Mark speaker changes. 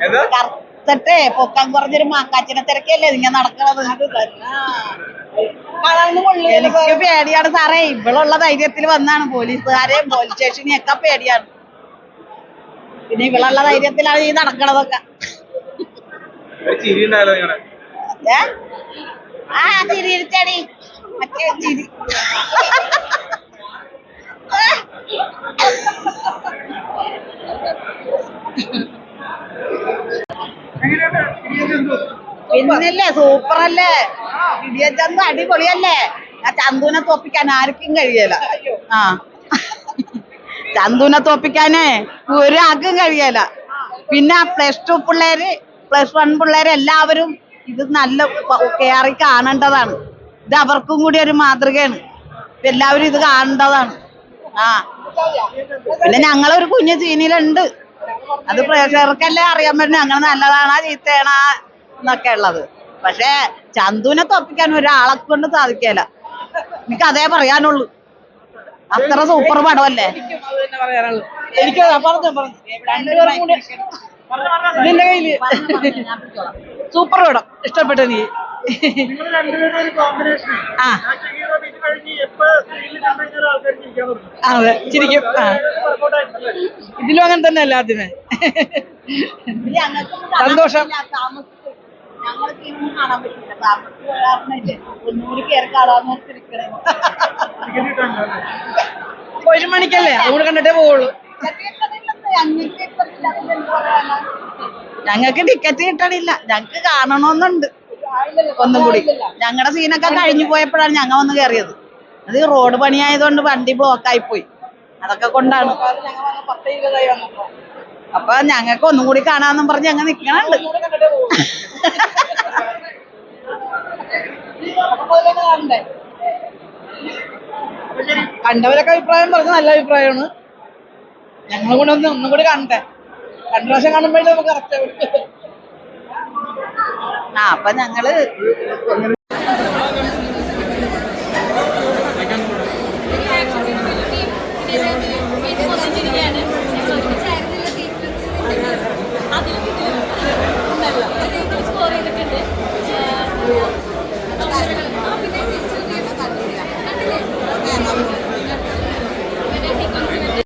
Speaker 1: കറുത്തിട്ടേ പൊക്കം കുറഞ്ഞൊരു മാക്കാച്ചിനെ തിരക്കല്ലേ ഇങ്ങനെ നടക്കണത്? എനിക്ക് പേടിയാണ് സാറേ. ഇവളുള്ള ധൈര്യത്തിൽ വന്നാണ് പോലീസുകാരെയും പോലീസ് സ്റ്റേഷനെയും ഒക്കെ പേടിയാണ്. പിന്നെ ഇവളുള്ള ധൈര്യത്തിലാണ് ഈ നടക്കണതൊക്കെ? ആ ചിരി ഇരിച്ചടി മറ്റേ ചിരി. പിന്നല്ലേ സൂപ്പറല്ലേ? ഇടിയ ചന്തു അടിപൊളിയല്ലേ? ആ ചന്തുവിനെ തോപ്പിക്കാൻ ആർക്കും കഴിയല. ആ. ചന്തുവിനെ തോപ്പിക്കാനേ ഒരാൾക്കും കഴിയല. പിന്നെ പ്ലസ് ടു പിള്ളേര് പ്ലസ് വൺ പിള്ളേര് എല്ലാവരും ഇത് നല്ല കയറി കാണേണ്ടതാണ്. ഇത് അവർക്കും കൂടി ഒരു മാതൃകയാണ്. എല്ലാവരും ഇത് കാണേണ്ടതാണ്. ആ. പിന്നെ ഞങ്ങളൊരു കുഞ്ഞു സീനിലുണ്ട് അത് പ്രേക്ഷകർക്കല്ലേ അറിയാൻ പറ്റും. ഞങ്ങൾ നല്ലതാണാ ചീത്തയാണാ? എന്നൊക്കെ ഉള്ളത്. പക്ഷേ ചന്തുവിനെ തോപ്പിക്കാൻ ഒരാളെ കൊണ്ട് സാധിക്കല. എനിക്ക് അതേ പറയാനുള്ളൂ. അത്ര സൂപ്പർ പടമല്ലേ
Speaker 2: എനിക്ക് നിന്റെ കയ്യിൽ. സൂപ്പർ പടം. ഇഷ്ടപ്പെട്ടു നീ
Speaker 3: നിങ്ങൾ രണ്ടുപേരും കോമ്പിനേഷൻ
Speaker 2: ആ. അതെ ചിരിക്കും. ആ. ഇതിലും അങ്ങനെ തന്നെ അല്ല ആദ്യമേ സന്തോഷം.
Speaker 1: ഞങ്ങൾക്ക് ഇന്നും കാണാൻ പറ്റില്ല. കാരണമില്ലേ ഒന്നുകൂടി കയറി കാണാൻ
Speaker 3: വെച്ചിരിക്കണേ
Speaker 2: ഒരു മണിക്കല്ലേ? അതുകൊണ്ട് കണ്ടിട്ടേ പോവുള്ളൂ.
Speaker 1: ഞങ്ങൾക്ക് ടിക്കറ്റ് കിട്ടണില്ല. ഞങ്ങക്ക് കാണണമെന്നുണ്ട്. ഒന്നും കൂടി. ഞങ്ങളുടെ സീനൊക്കെ കഴിഞ്ഞു പോയപ്പോഴാണ് ഞങ്ങൾ വന്ന് കയറിയത് അത് റോഡ് പണിയായതുകൊണ്ട് വണ്ടി ബ്ലോക്ക് ആയി പോയി. അതൊക്കെ കൊണ്ടാണ്. അപ്പൊ ഞങ്ങൾക്ക് ഒന്നും കൂടി കാണാന്നും പറഞ്ഞ് ഞങ്ങൾ നിക്കണുണ്ട്.
Speaker 2: പോലെ കാണണ്ടേ കണ്ടവരൊക്കെ അഭിപ്രായം പറഞ്ഞ നല്ല അഭിപ്രായമാണ്. ഞങ്ങൾ കൂടെ ഒന്ന് ഒന്നും കൂടി കാണട്ടെ രണ്ടു പ്രാവശ്യം കാണുമ്പോഴേ നമുക്ക് കറക്റ്റ്
Speaker 1: ആ അപ്പൊ ഞങ്ങൾ പൊതിച്ചിരിക്കുകയാണ്